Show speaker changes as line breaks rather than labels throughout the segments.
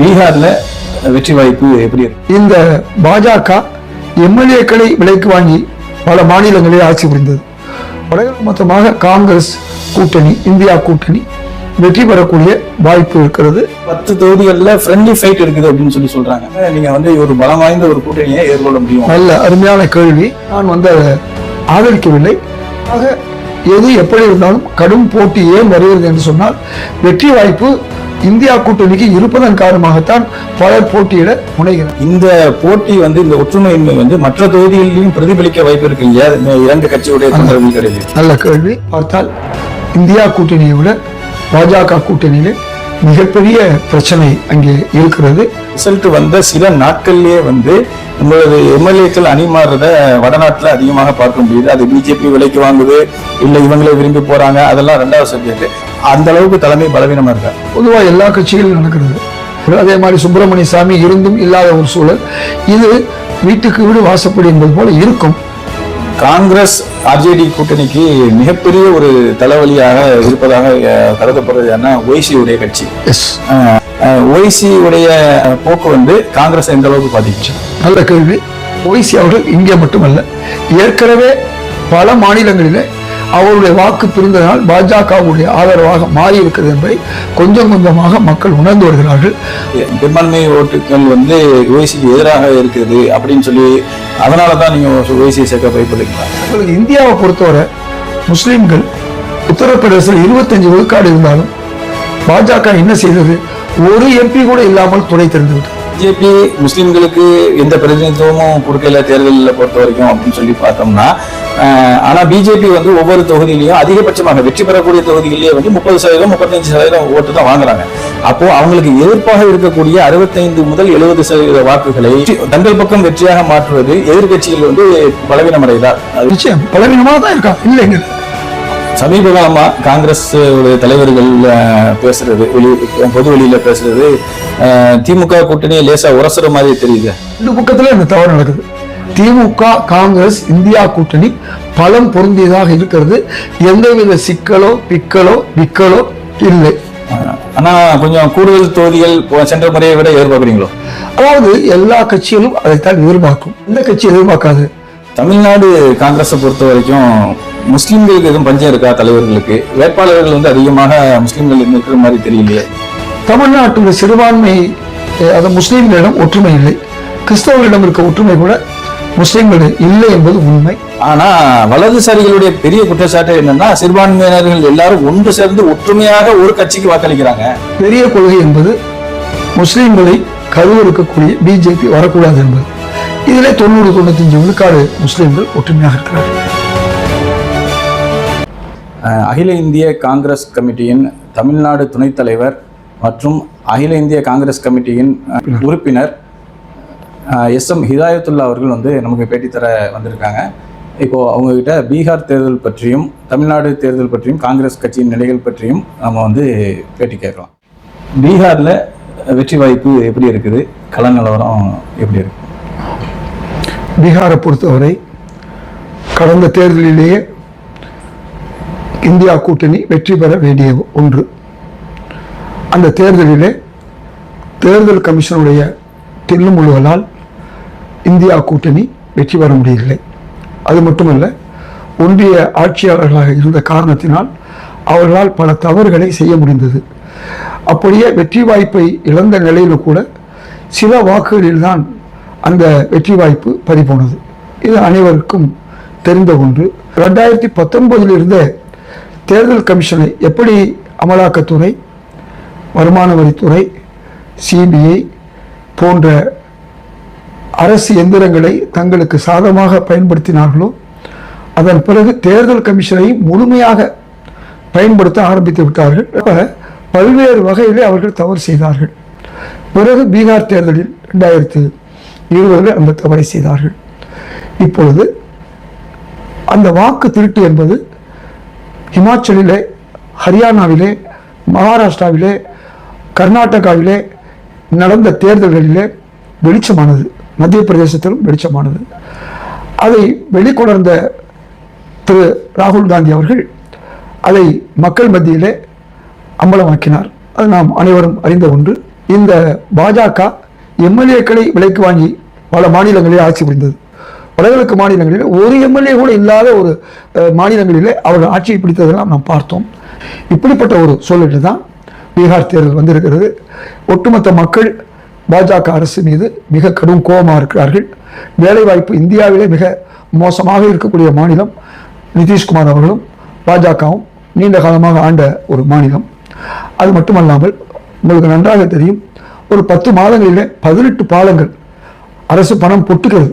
பீகார்ல வெற்றி வாய்ப்பு எப்படி இருக்கு?
இந்த பாஜக எம்எல்ஏக்களை விலைக்கு வாங்கி பல மாநிலங்களில் ஆட்சி புரிந்தது. வடகிழக்கு மொத்தமாக காங்கிரஸ் கூட்டணி இந்தியா கூட்டணி வெற்றி பெறக்கூடிய வாய்ப்பு இருக்கிறது.
பத்து தொகுதிகளில் ஃப்ரெண்ட்லி ஃபைட் இருக்குது அப்படின்னு சொல்லி சொல்றாங்க. நீங்க வந்து ஒரு பலம் வாய்ந்த ஒரு கூட்டணியை எதிர்கொள்ள முடியும்?
நல்ல அருமையான கேள்வி. நான் வந்து ஆதரிக்கவில்லை. ஆக எது எப்படி இருந்தாலும் கடும் போட்டி ஏன் வருகிறது என்று சொன்னால் வெற்றி வாய்ப்பு இந்தியா கூட்டணிக்கு இருப்பதன் காரணமாகத்தான் பலர் போட்டியிட முனைகிறார்
இந்த போட்டி வந்து இந்த ஒற்றுமையின்மை வந்து மற்ற தொகுதிகளிலும் பிரதிபலிக்க வாய்ப்பு இருக்கு இல்லையா? இரண்டு கட்சியுடைய
நல்ல கேள்வி. பார்த்தால் இந்தியா கூட்டணியை விட பாஜக கூட்டணியிலே மிகப்பெரிய பிரச்சனை அங்கே இருக்கிறது.
ரிசல்ட் வந்த சில நாட்கள்லயே வந்து உங்களது எம்எல்ஏக்கள் அணி மாறுறத வடநாட்டுல அதிகமாக பார்க்க முடியுது. அது பிஜேபி விலைக்கு வாங்குது இல்ல இவங்களே விரும்பி போறாங்க அதெல்லாம் ரெண்டாவது சப்ஜெக்ட் அந்த அளவுக்கு தலைமை பலவீனமா இருக்கா
பொதுவா எல்லா கட்சிகளிலும் நடக்கிறது. அதே மாதிரி சுப்பிரமணிய சாமி இருந்தும் இல்லாத ஒரு சூழல். இது வீட்டுக்கு வீடு வாசப்படி என்பது போல இருக்கும்.
காங்கிரஸ் ஆர்ஜேடி கூட்டணிக்கு மிகப்பெரிய ஒரு தலைவலியாக இருப்பதாக கருதப்படுறது என்ன ஒய்சி உடைய கட்சி.
எஸ்
ஒய்சி உடைய போக்கு வந்து காங்கிரஸ் எந்த அளவுக்கு பாதிக்குச்சு?
நல்ல கேள்வி. ஓய்சி அவர்கள் இங்கே மட்டுமல்ல ஏற்கனவே பல மாநிலங்களிலே அவருடைய வாக்கு பிரிந்ததனால் பாஜகவுடைய ஆதரவாக மாறி இருக்கிறது என்பதை கொஞ்சம் கொஞ்சமாக மக்கள் உணர்ந்து வருகிறார்கள்.
பெரும்பான்மை ஓட்டுகள் வந்து ஓய்சிக்கு எதிராக இருக்குது அப்படின்னு சொல்லி அதனால தான் நீங்க ஓய்சியை சேர்க்க பயப்படுறீங்களா?
உங்களுக்கு இந்தியாவை பொறுத்தவரை முஸ்லிம்கள் உத்தரப்பிரதேசத்தில் இருபத்தஞ்சு விழுக்காடு இருந்தாலும் பாஜக என்ன செய்தது? ஒரு எம்பி கூட இல்லாமல் துணை தெரிந்துவிட்டது.
பிஜேபி முஸ்லிம்களுக்கு எந்த பிரதிநிதித்துவமும் கொடுக்கல தேர்தலில் பொறுத்த வரைக்கும் அப்படின்னு சொல்லி பார்த்தோம்னா ஆனா பிஜேபி வந்து ஒவ்வொரு தொகுதியிலையும் அதிகபட்சமாக வெற்றி பெறக்கூடிய தொகுதிகளிலேயே வந்து முப்பது சதவீதம் முப்பத்தஞ்சு சதவீதம் ஓட்டு தான் வாங்குறாங்க. அப்போ அவங்களுக்கு எதிர்ப்பாக இருக்கக்கூடிய அறுபத்தைந்து முதல் எழுபது சதவீத வாக்குகளை தங்கள் பக்கம் வெற்றியாக மாற்றுவது எதிர்க்கட்சிகள் வந்து பலவீனமடைதா அது
நிச்சயம். பலவீனமாக தான் இருக்கா? இல்லைங்க.
சமீப காலமா காங்கிரஸ் தலைவர்கள் பேசுறது வெளி பொது வெளியில பேசுறது திமுக கூட்டணியை லேசா உரசுற மாதிரி தெரியுது.
ரெண்டு பக்கத்துல இந்த தவறு நடக்குது. திமுக காங்கிரஸ் இந்தியா கூட்டணி பலம் பொருந்தியதாக இருக்கிறது. எந்தவித சிக்கலோ பிக்கலோ விக்கலோ இல்லை.
ஆனா கொஞ்சம் கூடுதல் தொகுதிகள் சென்ற முறையை விட எதிர்பார்க்குறீங்களோ?
அதாவது எல்லா கட்சிகளும் அதைத்தான் எதிர்பார்க்கும். இந்த கட்சி எதிர்பார்க்காது.
தமிழ்நாடு காங்கிரஸை பொறுத்த வரைக்கும் முஸ்லிம்களுக்கு எதுவும் பஞ்சம் இருக்கா தலைவர்களுக்கு? வேட்பாளர்கள் வந்து அதிகமாக முஸ்லிம்கள் இருக்கிற மாதிரி தெரியலையே.
தமிழ்நாட்டில் சிறுபான்மை அது முஸ்லீம்களிடம் ஒற்றுமை இல்லை. கிறிஸ்தவர்களிடம் இருக்க ஒற்றுமை கூட முஸ்லீம்கள் இல்லை என்பது உண்மை.
ஆனா வலதுசாரிகளுடைய பெரிய குற்றச்சாட்டு என்னன்னா சிறுபான்மையினர்கள் எல்லாரும் ஒன்று சேர்ந்து ஒற்றுமையாக ஒரு கட்சிக்கு வாக்களிக்கிறாங்க.
பெரிய கொள்கை என்பது முஸ்லீம்களை கருவறுக்கக்கூடிய பிஜேபி வரக்கூடாது என்பது. இதிலே தொண்ணூறு தொண்ணூத்தஞ்சு விழுக்காடு முஸ்லீம்கள் ஒற்றுமையாக இருக்கிறார்கள்.
அகில இந்திய காங்கிரஸ் கமிட்டியின் தமிழ்நாடு துணைத் தலைவர் மற்றும் அகில இந்திய காங்கிரஸ் கமிட்டியின் உறுப்பினர் எஸ் எம் ஹிதாயத்துல்லா அவர்கள் வந்து நமக்கு பேட்டி தர வந்திருக்காங்க. இப்போ அவங்கக்கிட்ட பீகார் தேர்தல் பற்றியும் தமிழ்நாடு தேர்தல் பற்றியும் காங்கிரஸ் கட்சியின் நிலைகள் பற்றியும் நம்ம வந்து பேட்டி கேட்கலாம். பீகாரில் வெற்றி வாய்ப்பு எப்படி இருக்குது? கள நிலவரம் எப்படி இருக்கு?
பீகாரை பொறுத்தவரை கடந்த தேர்தலிலேயே இந்தியா கூட்டணி வெற்றி பெற வேண்டிய ஒன்று. அந்த தேர்தலிலே தேர்தல் கமிஷனுடைய தில்லுமுள்ளுகளால் இந்தியா கூட்டணி வெற்றி பெற முடியவில்லை. அது மட்டுமல்ல ஒன்றிய ஆட்சியாளர்களாக இருந்த காரணத்தினால் அவர்களால் பல தவறுகளை செய்ய முடிந்தது. அப்படியே வெற்றி வாய்ப்பை இழந்த நிலையில் கூட சில வாக்குகளில்தான் அந்த வெற்றி வாய்ப்பு பறிபோனது இது அனைவருக்கும் தெரிந்த ஒன்று. ரெண்டாயிரத்தி பத்தொன்பதிலிருந்தே தேர்தல் கமிஷனை எப்படி அமலாக்கத்துறை வருமான வரித்துறை சிபிஐ போன்ற அரசு எந்திரங்களை தங்களுக்கு சாதமாக பயன்படுத்தினார்களோ அதன் பிறகு தேர்தல் கமிஷனை முழுமையாக பயன்படுத்த ஆரம்பித்து விட்டார்கள். பல்வேறு வகையிலே அவர்கள் தவறு செய்தார்கள். பிறகு பீகார் தேர்தலில் ரெண்டாயிரத்து இருபதில் அந்த தவறை செய்தார்கள். இப்பொழுது அந்த வாக்கு திருட்டு என்பது ஹிமாச்சலிலே ஹரியானாவிலே மகாராஷ்டிராவிலே கர்நாடகாவிலே நடந்த தேர்தல்களிலே வெளிச்சமானது. மத்திய பிரதேசத்திலும் வெளிச்சமானது. அதை வெளிக்கொணர்ந்த திரு ராகுல் காந்தி அவர்கள் அதை மக்கள் மத்தியிலே அம்பலமாக்கினார். அது நாம் அனைவரும் அறிந்த ஒன்று. இந்த பாஜக எம்எல்ஏக்களை விலைக்கு வாங்கி பல மாநிலங்களில் ஆட்சி புரிந்தது. வடகிழக்கு மாநிலங்களில் ஒரு எம்எல்ஏ கூட இல்லாத ஒரு மாநிலங்களிலே அவர்கள் ஆட்சியை பிடித்ததெல்லாம் நாம் பார்த்தோம். இப்படிப்பட்ட ஒரு சூழலில் தான் பீகார் தேர்தல் வந்திருக்கிறது. ஒட்டுமொத்த மக்கள் பாஜக அரசு மீது மிக கடும் கோபமாக இருக்கிறார்கள். வேலைவாய்ப்பு இந்தியாவிலே மிக மோசமாக இருக்கக்கூடிய மாநிலம் நிதிஷ்குமார் அவர்களும் பாஜகவும் நீண்ட காலமாக ஆண்ட ஒரு மாநிலம். அது மட்டுமல்லாமல் உங்களுக்கு நன்றாக தெரியும் ஒரு பத்து மாதங்களிலே பதினெட்டு பாலங்கள் அரசு பணம் பொட்டுகிறது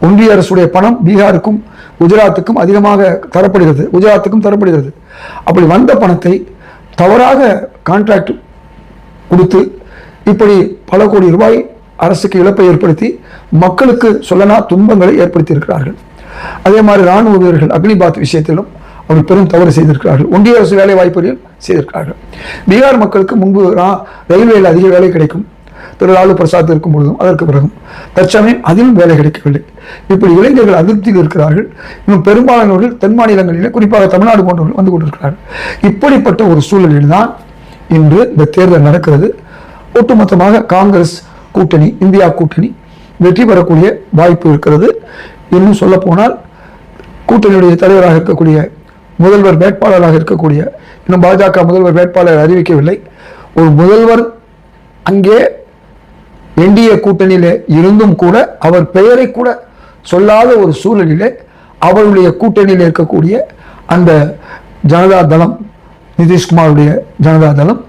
ஒன்றிய அரசுடைய பணம் பீகாருக்கும் குஜராத்துக்கும் அதிகமாக தரப்படுகிறது. குஜராத்துக்கும் தரப்படுகிறது. அப்படி வந்த பணத்தை தவறாக கான்ட்ராக்ட் கொடுத்து இப்படி பல கோடி ரூபாய் அரசுக்கு இழப்பை ஏற்படுத்தி மக்களுக்கு சொல்லனா துன்பங்களை ஏற்படுத்தியிருக்கிறார்கள். அதே மாதிரி ராணுவ வீரர்கள் அக்னிபாத் விஷயத்திலும் அவர்கள் பெரும் தவறு செய்திருக்கிறார்கள். ஒன்றிய அரசு வேலை வாய்ப்புகளில் செய்திருக்கிறார்கள். பீகார் மக்களுக்கு முன்பு ரா- ரயில்வேயில் அதிக வேலை கிடைக்கும். திரு லாலு பிரசாத் இருக்கும் பொழுதும் அதற்கு பிறகும் தற்சமயம் அதிலும் வேலை கிடைக்கவில்லை. இப்படி இளைஞர்கள் அதிருப்தியில் இருக்கிறார்கள். இன்னும் பெரும்பாலானவர்கள் தென் மாநிலங்களிலே குறிப்பாக தமிழ்நாடு போன்றவர்கள் வந்து கொண்டிருக்கிறார்கள். இப்படிப்பட்ட ஒரு சூழலில் தான் இன்று இந்த தேர்தல் நடக்கிறது. ஒட்டுமொத்தமாக காங்கிரஸ் கூட்டணி இந்தியா கூட்டணி வெற்றி பெறக்கூடிய வாய்ப்பு இருக்கிறது. இன்னும் சொல்ல போனால் கூட்டணியுடைய தலைவராக இருக்கக்கூடிய முதல்வர் வேட்பாளராக இருக்கக்கூடிய இன்னும் பாஜக முதல்வர் வேட்பாளர் அறிவிக்கவில்லை. ஒரு முதல்வர் அங்கே என்டிஏ கூட்டணியில் இருந்தும் கூட அவர் பெயரை கூட சொல்லாத ஒரு சூழலிலே அவருடைய கூட்டணியில் இருக்கக்கூடிய அந்த ஜனதா தளம் நிதிஷ்குமாருடைய ஜனதா தளம்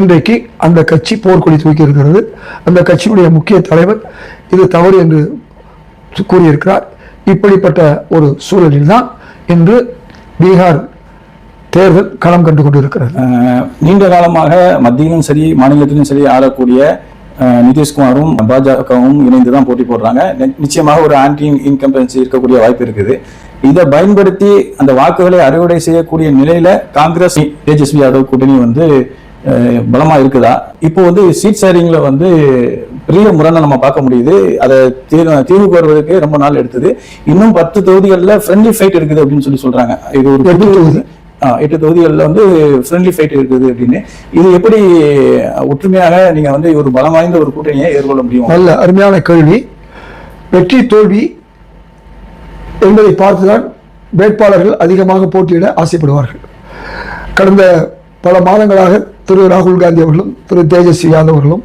இன்றைக்கு அந்த கட்சி போர்க்கொடி தூக்கி இருக்கிறது. அந்த கட்சியுடைய முக்கிய தலைவர் இது தவறு என்று கூறியிருக்கிறார். இப்படிப்பட்ட ஒரு சூழலில் தான் இன்று பீகார் தேர்தல் களம் கண்டு கொண்டிருக்கிறது.
நீண்ட காலமாக மத்தியிலும் சரி மாநிலத்திலும் சரி ஆளக்கூடிய நிதிஷ்குமாரும் பாஜகவும் இணைந்து தான் போட்டி போடுறாங்க. நிச்சயமாக ஒரு ஆன்டி இன்கம்பன்சி இருக்கக்கூடிய வாய்ப்பு இருக்குது. இதை பயன்படுத்தி அந்த வாக்குகளை அறுவடை செய்யக்கூடிய நிலையில காங்கிரஸ் தேஜஸ்வி யாதவ் கூட்டணி வந்து பலமா இருக்குதா? இப்போ வந்து சீட் ஷேரிங்ல வந்து பெரிய முரணை நம்ம பார்க்க முடியுது. அதை தீர்வு தீர்வுக்கு வருவதற்கு ரொம்ப நாள் எடுத்தது. இன்னும் பத்து தொகுதிகளில் ஃப்ரெண்ட்லி ஃபைட் இருக்குது அப்படின்னு சொல்லி சொல்றாங்க. இது ஒரு
எட்டு
தொகுதிகளில் வந்து ஃப்ரெண்ட்லி ஃபைட் இருக்குது அப்படின்னு. இது எப்படி ஒற்றுமையாக நீங்கள் வந்து ஒரு பலம் வாய்ந்த ஒரு கூட்டணியை எதிர்கொள்ள முடியும்?
நல்ல அருமையான கேள்வி. வெற்றி தோல்வி என்பதை பார்த்துதான் வேட்பாளர்கள் அதிகமாக போட்டியிட ஆசைப்படுவார்கள். கடந்த பல மாதங்களாக திரு ராகுல் காந்தி அவர்களும் திரு தேஜஸ்வி யாதவ் அவர்களும்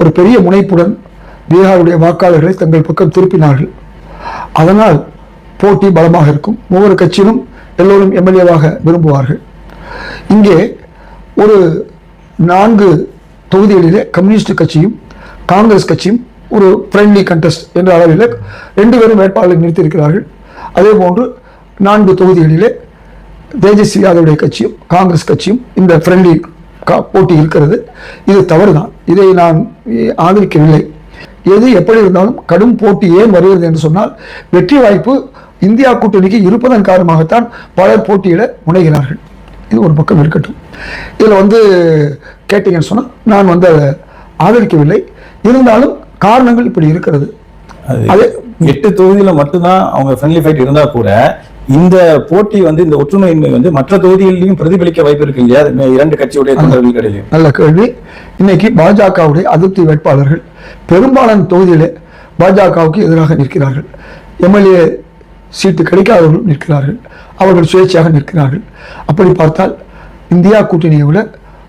ஒரு பெரிய முனைப்புடன் பீகாருடைய வாக்காளர்களை தங்கள் பக்கம் திருப்பினார்கள். அதனால் போட்டி பலமாக இருக்கும். ஒவ்வொரு கட்சியிலும் எல்லோரும் எம்எல்ஏவாக விரும்புவார்கள். இங்கே ஒரு நான்கு தொகுதிகளிலே கம்யூனிஸ்ட் கட்சியும் காங்கிரஸ் கட்சியும் ஒரு ஃப்ரெண்ட்லி கண்டெஸ்ட் என்ற அளவில் ரெண்டு பேரும் வேட்பாளர்கள் நிறுத்தியிருக்கிறார்கள். அதே போன்று நான்கு தொகுதிகளிலே தேஜஸ்வி யாதவுடைய கட்சியும் காங்கிரஸ் கட்சியும் இந்த ஃப்ரெண்ட்லி போட்டி இருக்கிறது. இது தவறுதான். இதை நான் ஆதரிக்கவில்லை. எது எப்படி இருந்தாலும் கடும் போட்டி ஏன் வருகிறது என்று சொன்னால் வெற்றி வாய்ப்பு இந்தியா கூட்டணிக்கு இருப்பதன் காரணமாகத்தான் பலர் போட்டியிட முனைகிறார்கள். இது ஒரு பக்கம் இருக்கட்டும். இதில் வந்து கேட்டீங்கன்னு சொன்னால் நான் வந்து அதை ஆதரிக்கவில்லை. இருந்தாலும் காரணங்கள் இப்படி இருக்கிறது.
அது எட்டு தொகுதியில மட்டும்தான் அவங்க ஃப்ரெண்ட்லி ஃபைட் இருந்தா கூட இந்த போட்டி வந்து இந்த ஒற்றுமையின்மை வந்து மற்ற தொகுதிகளிலும் பிரதிபலிக்க வாய்ப்பு இருக்கு இல்லையா? இரண்டு கட்சியுடைய தொண்டர்கள் கிடையாது
நல்ல கேள்வி. இன்னைக்கு பாஜகவுடைய அதிருப்தி வேட்பாளர்கள் பெரும்பாலான தொகுதியிலே பாஜகவுக்கு எதிராக நிற்கிறார்கள். எம்எல்ஏ சீட்டு கிடைக்காதவர்களும் நிற்கிறார்கள். அவர்கள் சுயேட்சையாக நிற்கிறார்கள். அப்படி பார்த்தால் இந்தியா கூட்டணியை விட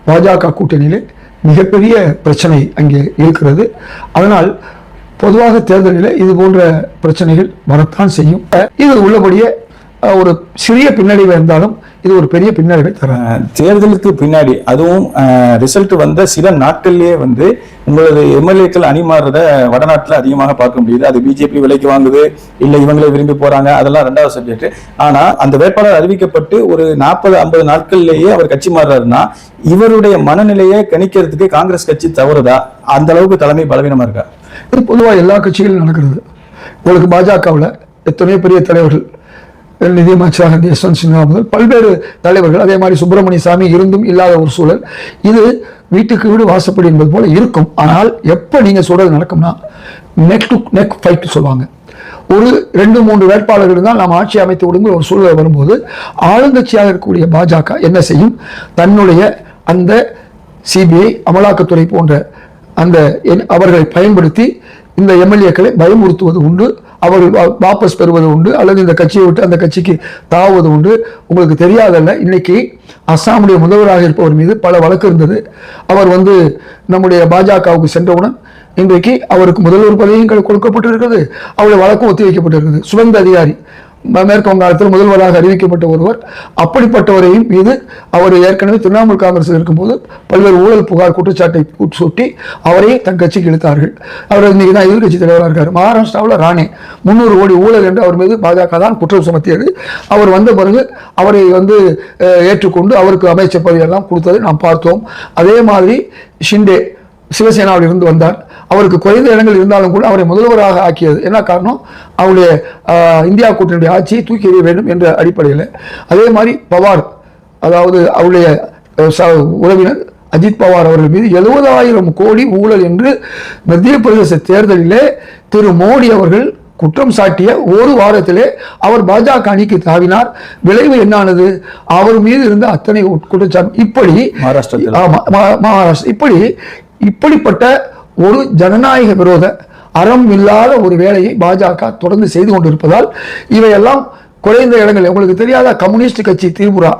பாஜக கூட்டணியிலே மிகப்பெரிய பிரச்சனை அங்கே இருக்கிறது. அதனால் பொதுவாக தேர்தலில் இது போன்ற பிரச்சனைகள் வரத்தான் செய்யும். இது உள்ளபடியே ஒரு சிறிய பின்னடைவு இருந்தாலும் இது ஒரு பெரிய பின்னடைவை
அஹ், தேர்தலுக்கு பின்னாடி அதுவும் ரிசல்ட் வந்த சில நாட்கள்லயே வந்து உங்களது எம்எல்ஏக்கள் அணி மாறுறத வடநாட்டுல அதிகமாக பார்க்க முடியுது. அது பிஜேபி விலைக்கு வாங்குது இல்ல இவங்களே விரும்பி போறாங்க அதெல்லாம் ரெண்டாவது சப்ஜெக்ட் ஆனா அந்த வேட்பாளர் அறிவிக்கப்பட்டு ஒரு நாற்பது ஐம்பது நாட்கள்லயே அவர் கட்சி மாறுறாருன்னா இவருடைய மனநிலையை கணிக்கிறதுக்கு காங்கிரஸ் கட்சி தவறுதா? அந்த அளவுக்கு தலைமை பலவீனமா இருக்கா?
இது பொதுவாக எல்லா கட்சிகளிலும் நடக்கிறது. உங்களுக்கு பாஜகவில் எத்தனையோ பெரிய தலைவர்கள் நிதியமைச்சராக இருந்த யஸ்வந்த் சின்ஹா முதல் பல்வேறு தலைவர்கள் அதே மாதிரி சுப்பிரமணிய சாமி இருந்தும் இல்லாத ஒரு சூழல். இது வீட்டுக்கு வீடு வாசப்படி என்பது போல இருக்கும். ஆனால் எப்போ நீங்கள் சொல்றது நடக்கும்னா நெக் டு நெக் ஃபைட் சொல்லுவாங்க. ஒரு ரெண்டு மூன்று வேட்பாளர்கள் தான் நாம் ஆட்சி அமைத்து விடுங்கிற ஒரு சூழ்நிலை வரும்போது ஆளுங்கட்சியாக இருக்கக்கூடிய பாஜக என்ன செய்யும்? தன்னுடைய அந்த சிபிஐ அமலாக்கத்துறை போன்ற அந்த என்- அவர்களை பயன்படுத்தி இந்த எம்எல்ஏக்களை பயமுறுத்துவது உண்டு. அவர்கள் வா- வாபஸ் பெறுவது உண்டு அல்லது இந்த கட்சியை விட்டு அந்த கட்சிக்கு தாவுவது உண்டு. உங்களுக்கு தெரியாதல்ல இன்னைக்கு அஸ்ஸாமுடைய முதல்வராக இருப்பவர் மீது பல வழக்கு இருந்தது. அவர் வந்து நம்முடைய பாஜகவுக்கு சென்றவுடன் இன்றைக்கு அவருக்கு முதல்வர் பதவியும் கொடுக்கப்பட்டிருக்கிறது. அவருடைய வழக்கும் ஒத்தி வைக்கப்பட்டிருக்கிறது சுதந்திர அதிகாரி. மேற்கு வங்காளத்தில் முதல்வராக அறிவிக்கப்பட்ட ஒருவர் அப்படிப்பட்டவரையும் மீது அவர் ஏற்கனவே திரிணாமுல் காங்கிரஸில் இருக்கும்போது பல்வேறு ஊழல் புகார் குற்றச்சாட்டை சுட்டி அவரையும் தன் கட்சிக்கு இழுத்தார்கள். அவர் இன்னைக்கு தான் எதிர்கட்சி தலைவராக இருக்கார். மகாராஷ்டிராவில் ராணே முந்நூறு கோடி ஊழல் என்று அவர் மீது பாஜக தான் குற்றம் சுமத்தியது. அவர் வந்த பிறகு அவரை வந்து ஏற்றுக்கொண்டு அவருக்கு அமைச்சர் பதவியெல்லாம் கொடுத்ததை நாம் பார்த்தோம். அதே மாதிரி ஷிண்டே சிவசேனாவில் இருந்து வந்தார். அவருக்கு குறைந்த இடங்கள் இருந்தாலும் கூட அவரை முதல்வராக ஆக்கியது. என்ன காரணம்? அவருடைய இந்தியா கூட்டணியுடைய ஆட்சியை தூக்கி எறிய வேண்டும் என்ற அடிப்படையில். அதே மாதிரி பவார் அதாவது அவருடைய உறவினர் அஜித் பவார் அவர்கள் மீது எழுபதாயிரம் கோடி ஊழல் என்று மத்திய பிரதேச தேர்தலிலே திரு மோடி அவர்கள் குற்றம் சாட்டிய ஒரு வாரத்திலே அவர் பாஜக அணிக்கு தாவினார். விளைவு என்னானது? அவர் மீது இருந்த அத்தனை குற்றச்சாட்டு இப்படி
மகாராஷ்டிரத்தில்.
ஆமா மகா- மகாராஷ்டிரா இப்படி இப்படிப்பட்ட ஒரு ஜனநாயக விரோத அறம் இல்லாத ஒரு வேலையை பாஜக தொடர்ந்து செய்து கொண்டிருப்பதால் இவையெல்லாம் குறைந்த இடங்கள் உங்களுக்கு தெரியாத? கம்யூனிஸ்ட் கட்சி திரிபுரா.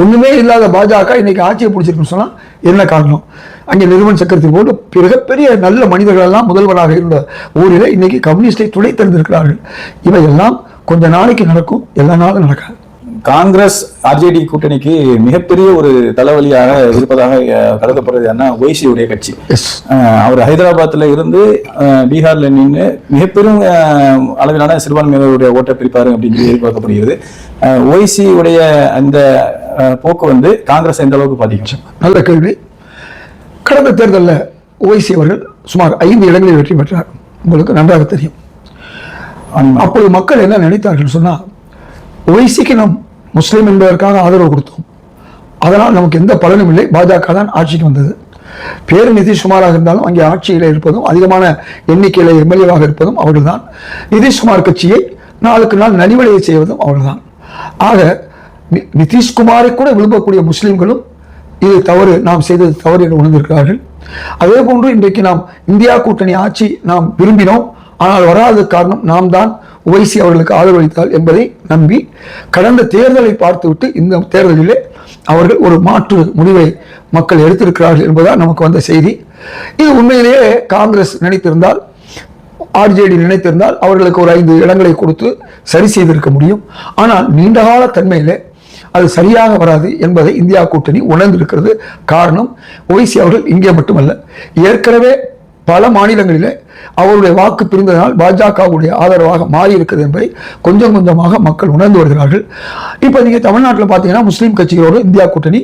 ஒன்றுமே இல்லாத பாஜக இன்னைக்கு ஆட்சியை பிடிச்சிருக்குன்னு சொன்னால் என்ன காரணம்? அங்கே நிறுவன சக்கரத்தை போட்டு மிகப்பெரிய நல்ல மனிதர்கள் எல்லாம் முதல்வராக இருந்த ஊரில் இன்னைக்கு கம்யூனிஸ்டை துணை தெரிந்திருக்கிறார்கள் இவையெல்லாம் கொஞ்ச நாளைக்கு நடக்கும் எல்லா நாளும் நடக்காது.
காங்கிரஸ் ஆர்ஜேடி கூட்டணிக்கு மிகப்பெரிய ஒரு தலைவலியாக இருப்பதாக கருதப்படுறது என்ன? ஒய்சியுடைய கட்சி. அவர் ஹைதராபாத்ல இருந்து பீகார்ல நின்று மிகப்பெரும் அளவிலான சிறுபான்மையினருடைய ஓட்டை பிரிப்பாரு அப்படின்னு எதிர்பார்க்கப்படுகிறது. ஒய்சி உடைய அந்த போக்கு வந்து காங்கிரஸ் எந்த அளவுக்கு பாதிக்கும்?
நல்ல கேள்வி. கடந்த தேர்தலில் ஓய்சி அவர்கள் சுமார் ஐந்து இடங்களில் வெற்றி பெற்றார். உங்களுக்கு நன்றாக தெரியும்.
ஆமா.
அப்பொழுது மக்கள் என்ன நினைத்தார்கள் சொன்னா ஓய்சிக்கு நாம் முஸ்லீம் என்பதற்காக ஆதரவு கொடுத்தோம். அதனால் நமக்கு எந்த பலனும் இல்லை. பாஜக தான் ஆட்சிக்கு வந்தது. பேர் நிதிஷ்குமாராக இருந்தாலும் அங்கே ஆட்சியில் இருப்பதும் அதிகமான எண்ணிக்கையில் எம்எல்ஏவாக இருப்பதும் அவர்கள்தான். நிதிஷ்குமார் கட்சியை நாளுக்கு நாள் நலிவடைய செய்வதும் அவர்கள்தான். ஆக நி- நிதிஷ்குமாரை கூட விரும்பக்கூடிய முஸ்லிம்களும் இது தவறு நாம் செய்தது தவறு என்று உணர்ந்திருக்கிறார்கள். அதே போன்று இன்றைக்கு நாம் இந்தியா கூட்டணி ஆட்சி நாம் விரும்பினோம். ஆனால் வராத காரணம் நாம் தான் ஒவைசி அவர்களுக்கு ஆதரவளித்தால் என்பதை நம்பி கடந்த தேர்தலை பார்த்துவிட்டு இந்த தேர்தலிலே அவர்கள் ஒரு மாற்று முடிவை மக்கள் எடுத்திருக்கிறார்கள் என்பதால் நமக்கு வந்த செய்தி. இது உண்மையிலேயே காங்கிரஸ் நினைத்திருந்தால் ஆர்ஜேடி நினைத்திருந்தால் அவர்களுக்கு ஒரு ஐந்து இடங்களை கொடுத்து சரி செய்திருக்க முடியும். ஆனால் நீண்டகால தன்மையிலே அது சரியாக வராது என்பதை இந்தியா கூட்டணி உணர்ந்திருக்கிறது. காரணம் ஒய்சி அவர்கள் இங்கே மட்டுமல்ல ஏற்கனவே பல மாநிலங்களிலே அவருடைய வாக்கு பிரிந்ததனால் பாஜகவுடைய ஆதரவாக மாறி இருக்கிறது என்பதை கொஞ்சம் கொஞ்சமாக மக்கள் உணர்ந்து வருகிறார்கள். இப்போ நீங்கள் தமிழ்நாட்டில் பார்த்தீங்கன்னா முஸ்லீம் கட்சிகளோடு இந்தியா கூட்டணி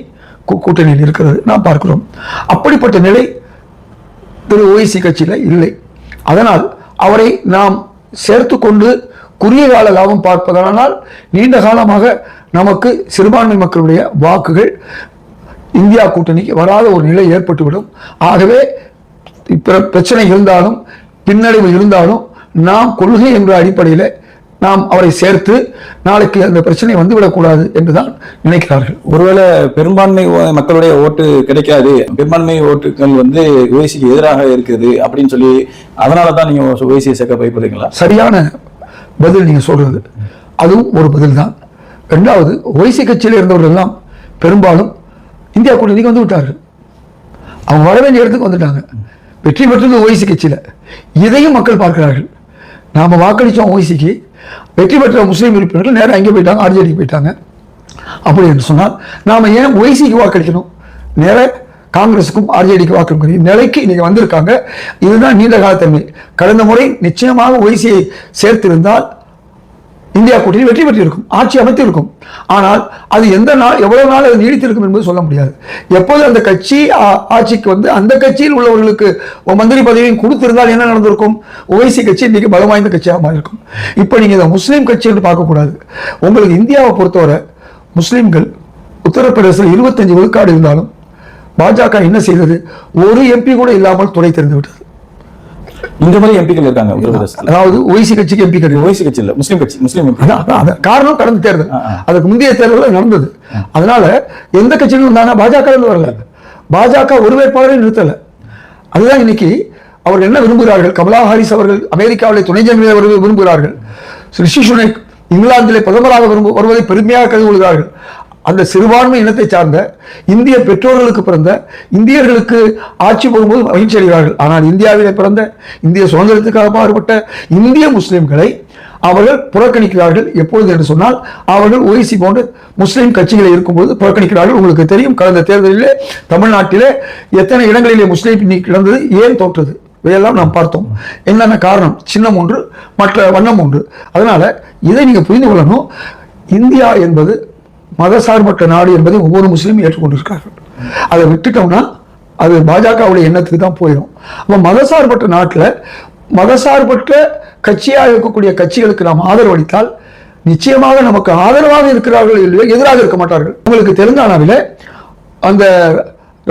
கூட்டணியில் இருக்கிறது. நாம் பார்க்கிறோம். அப்படிப்பட்ட நிலை திரு ஓய்சி கட்சியில் இல்லை. அதனால் அவரை நாம் சேர்த்து கொண்டு குறுகிய கால லாபம் பார்ப்பதனால் நீண்ட காலமாக நமக்கு சிறுபான்மை மக்களுடைய வாக்குகள் இந்தியா கூட்டணிக்கு வராத ஒரு நிலை ஏற்பட்டுவிடும். ஆகவே இப்ப பிரச்சனை இருந்தாலும் பின்னடைவு இருந்தாலும் நாம் கொள்கை என்ற அடிப்படையில் நாம் அவரை சேர்த்து நாளைக்கு அந்த பிரச்சனை வந்துவிடக்கூடாது என்றுதான் நினைக்கிறார்கள்.
ஒருவேளை பெரும்பான்மை மக்களுடைய ஓட்டு கிடைக்காது. பெரும்பான்மை ஓட்டுகள் வந்து ஓய்சிக்கு எதிராக இருக்குது அப்படின்னு சொல்லி அதனால தான் நீங்க ஓய்சியை சேர்க்க பயப்படுறீங்களா?
சரியான பதில் நீங்க சொல்றது. அதுவும் ஒரு பதில் தான் ரெண்டாவது ஒய்சி கட்சியில் இருந்தவர்கள் எல்லாம் பெரும்பாலும் இந்தியா கூட்டணிக்கு வந்து விட்டார்கள். அவங்க வர வேண்டிய இடத்துக்கு வந்துட்டாங்க. வெற்றி பெற்றது ஓய்சி கட்சியில் இதையும் மக்கள் பார்க்கிறார்கள். நாம் வாக்களித்தோம் ஓய்சிக்கு வெற்றி பெற்ற முஸ்லீம் உறுப்பினர்கள் நேராக அங்கே போயிட்டாங்க ஆர்ஜேடிக்கு போயிட்டாங்க. அப்படி என்று சொன்னால் நாம் ஏன் ஒய்சிக்கு வாக்களிக்கணும்? நேர காங்கிரஸுக்கும் ஆர்ஜேடிக்கு வாக்களிக்கணும். நிலைக்கு இன்னைக்கு வந்திருக்காங்க. இதுதான் நீண்ட காலத்தன்மை. கடந்த முறை நிச்சயமாக ஒய்சியை சேர்த்திருந்தால் இந்தியா கூட்டணி வெற்றி பெற்றிருக்கும் ஆட்சி அமைத்திருக்கும். ஆனால் அது எந்த நாள் எவ்வளவு நாள் அது நீடித்திருக்கும் என்பது சொல்ல முடியாது. எப்போது அந்த கட்சி ஆட்சிக்கு வந்து அந்த கட்சியில் உள்ளவர்களுக்கு மந்திரி பதவியும் கொடுத்திருந்தால் என்ன நடந்திருக்கும்? ஓவைசி கட்சி இன்னைக்கு பலம் வாய்ந்த கட்சியாக மாறியிருக்கும். இப்போ நீங்கள் இதை முஸ்லீம் கட்சி என்று பார்க்கக்கூடாது. உங்களுக்கு இந்தியாவை பொறுத்தவரை முஸ்லீம்கள் உத்தரப்பிரதேசத்தில் இருபத்தஞ்சு விழுக்காடு இருந்தாலும் பாஜக என்ன செய்தது? ஒரு எம்பி கூட இல்லாமல் துணை தெரிந்து விட்டது.
இந்த மாதிரி எம்பிக்கள் இருக்காங்க உத்தரப்பிரதேசத்தில்.
அதாவது ஓய்சி கட்சிக்கு எம்பி கிடையாது.
ஓய்சி கட்சி இல்ல முஸ்லீம் கட்சி முஸ்லீம்.
காரணம் கடந்த தேர்தல். அதுக்கு முந்தைய தேர்தலில் நடந்தது. அதனால எந்த கட்சியிலும் இருந்தாங்க பாஜக வரல. பாஜக ஒரு வேட்பாளரை நிறுத்தல. அதுதான் இன்னைக்கு அவர்கள் என்ன விரும்புகிறார்கள்? கமலா ஹாரிஸ் அவர்கள் அமெரிக்காவிலே துணை ஜனாதிபதி அவர்கள் விரும்புகிறார்கள். ரிஷி சுனேக் இங்கிலாந்திலே பிரதமராக விரும்பு வருவதை பெருமையாக கருதி கொள்கிறார்கள் அந்த சிறுபான்மை இனத்தை சார்ந்த இந்திய பெற்றோர்களுக்கு பிறந்த இந்தியர்களுக்கு ஆட்சி போகும்போது மகிழ்ச்சி அடைகிறார்கள் ஆனால் இந்தியாவிலே பிறந்த இந்திய சுதந்திரத்துக்காக பாடுபட்ட இந்திய முஸ்லிம்களை அவர்கள் புறக்கணிக்கிறார்கள். எப்பொழுது என்று சொன்னால் அவர்கள் ஒய்சி போன்ற முஸ்லீம் கட்சிகளில் இருக்கும்போது புறக்கணிக்கிறார்கள். உங்களுக்கு தெரியும் கடந்த தேர்தலிலே தமிழ்நாட்டிலே எத்தனை இடங்களிலே முஸ்லீம் எண்ணிக்கை கிடந்தது ஏன் தோற்றது? இதையெல்லாம் நாம் பார்த்தோம். என்னென்ன காரணம்? சின்னம் ஒன்று மற்ற வண்ணம் ஒன்று. அதனால் இதை நீங்கள் புரிந்து கொள்ளணும். இந்தியா என்பது மதசார்பற்ற நாடு என்பதை ஒவ்வொரு முஸ்லீமும் ஏற்றுக்கொண்டிருக்கார்கள் அதை விட்டுட்டோம்னா அது பாஜகவுடைய எண்ணத்துக்கு தான் போயிடும். அப்போ மதசார்பற்ற நாட்டில் மதசார்பற்ற கட்சியாக இருக்கக்கூடிய கட்சிகளுக்கு நாம் ஆதரவு அளித்தால் நிச்சயமாக நமக்கு ஆதரவாக இருக்கிறார்கள் இல்லையோ எதிராக இருக்க மாட்டார்கள். உங்களுக்கு தெலுங்கானாவில் அந்த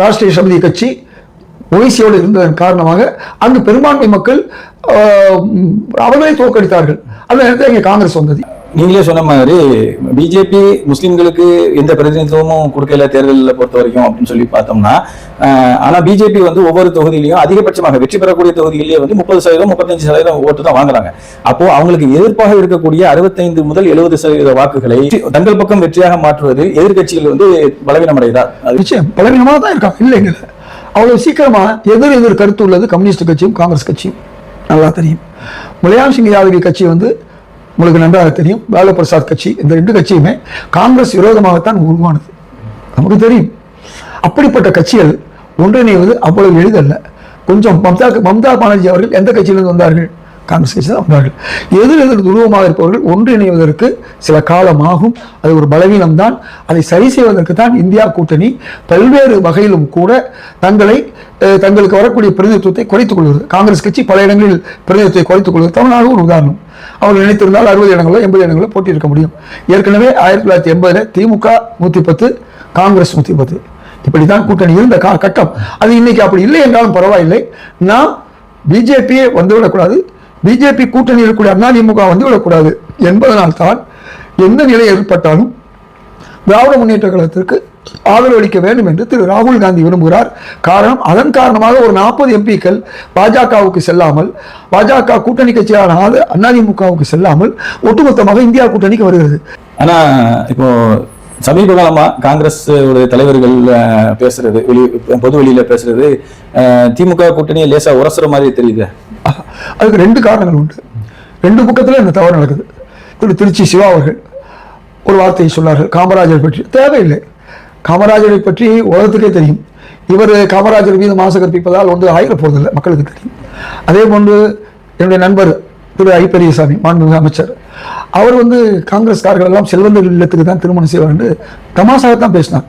ராஷ்டிரிய சமிதி கட்சி ஒய்சியோடு இருந்ததன் காரணமாக அங்கு பெரும்பான்மை மக்கள் அவர்களை தோற்கடித்தார்கள். அந்த நேரத்தில் இங்கே காங்கிரஸ் வந்தது.
நீங்களே சொன்ன மாதிரி பிஜேபி முஸ்லீம்களுக்கு எந்த பிரதிநிதித்துவமும் கொடுக்கல தேர்தலில் பொறுத்த வரைக்கும் அப்படின்னு சொல்லி பார்த்தோம்னா ஆனால் பிஜேபி வந்து ஒவ்வொரு தொகுதியிலையும் அதிகபட்சமாக வெற்றி பெறக்கூடிய தொகுதியிலேயே வந்து முப்பது சதவீதம் முப்பத்தஞ்சு சதவீதம் ஓட்டு தான் வாங்குறாங்க. அப்போ அவங்களுக்கு எதிர்ப்பாக இருக்கக்கூடிய அறுபத்தைந்து முதல் எழுபது சதவீத வாக்குகளை தங்கள் பக்கம் வெற்றியாக மாற்றுவது எதிர்கட்சிகள் வந்து பலவீனமடைதா? அது
நிச்சயம். பலவீனமாக தான் இருக்காங்க. இல்லைங்க அவ்வளவு சீக்கிரமா எதிர் எதிர் கருத்து உள்ளது கம்யூனிஸ்ட் கட்சியும் காங்கிரஸ் கட்சியும். நல்லா தெரியும். முலையாம் சிங் யாதவி கட்சி வந்து உங்களுக்கு நன்றாக தெரியும். லாலு பிரசாத் கட்சி இந்த ரெண்டு கட்சியுமே காங்கிரஸ் விரோதமாகத்தான் உருவானது. நமக்கு தெரியும். அப்படிப்பட்ட கட்சிகள் ஒன்றிணைவது அவ்வளவு எளிதல்ல. கொஞ்சம் மம்தா மம்தா பானர்ஜி அவர்கள் எந்த கட்சியிலிருந்து வந்தார்கள்? காங்கிரஸ் கட்சி தான் வந்தார்கள் எதிர் எதிர் துருவமாக இருப்பவர்கள் ஒன்றிணைவதற்கு சில காலம் ஆகும் அது ஒரு பலவீனம்தான். அதை சரி செய்வதற்கு தான் இந்தியா கூட்டணி பல்வேறு வகையிலும் கூட தங்களை தங்களுக்கு வரக்கூடிய பிரதிநிதித்துவத்தை குறைத்துக் கொள்வது காங்கிரஸ் கட்சி பல இடங்களில் பிரதிநிதித்துவத்தை குறைத்துக் கொள்வது தமிழ்நாடு ஒரு உதாரணம். அவர்கள் நினைத்திருந்தால் அறுபது இடங்களோ எண்பது இடங்களோ போட்டியிருக்க முடியும். ஏற்கனவே ஆயிரத்தி தொள்ளாயிரத்தி எண்பதில் திமுக நூற்றி பத்து காங்கிரஸ் நூற்றி பத்து. இப்படிதான் கூட்டணி இருந்த கட்டம் அது இன்னைக்கு அப்படி இல்லை என்றாலும் பரவாயில்லை. நாம் பிஜேபியே வந்துவிடக்கூடாது. பிஜேபி கூட்டணி இருக்கக்கூடிய அதிமுக வந்துவிடக்கூடாது என்பதனால் தான் எந்த நிலை ஏற்பட்டாலும் திராவிட முன்னேற்ற கழகத்திற்கு ஆதரவு அளிக்க வேண்டும் என்று திரு ராகுல் காந்தி விரும்புகிறார். காரணம் அதன் காரணமாக ஒரு நாற்பது எம்பிக்கள் பாஜகவுக்கு செல்லாமல் பாஜக கூட்டணி கட்சியான ஆத- அதிமுகவுக்கு செல்லாமல் ஒட்டுமொத்தமாக இந்தியா கூட்டணிக்கு வருகிறது.
ஆனா இப்போ சமீப காலமா காங்கிரஸ் உடைய தலைவர்கள் பேசுறது வெளி பொது வெளியில பேசுறது திமுக கூட்டணியை லேசா உரசுற மாதிரி தெரியுது.
அதுக்கு ரெண்டு காரணங்கள் உண்டு. ரெண்டு பக்கத்தில் இந்த தவறு நடக்குது. திரு திருச்சி சிவா அவர்கள் ஒரு வார்த்தையை சொன்னார்கள். காமராஜர் பற்றி. தேவையில்லை. காமராஜரை பற்றி உலகத்துக்கே தெரியும். இவர் காமராஜர் மீது மாசு கற்பிப்பதால் வந்து ஆயிர போவதில்லை மக்களுக்கு தெரியும். அதே போன்று என்னுடைய நண்பர் திரு ஐ. பெரியசாமி மாண்புமிகு அமைச்சர் அவர் வந்து காங்கிரஸ்காரர்கள் எல்லாம் செல்வந்தர் இல்லத்துக்கு தான் திருமணம் செய்வார் என்று தமாசாகத்தான் பேசினார்.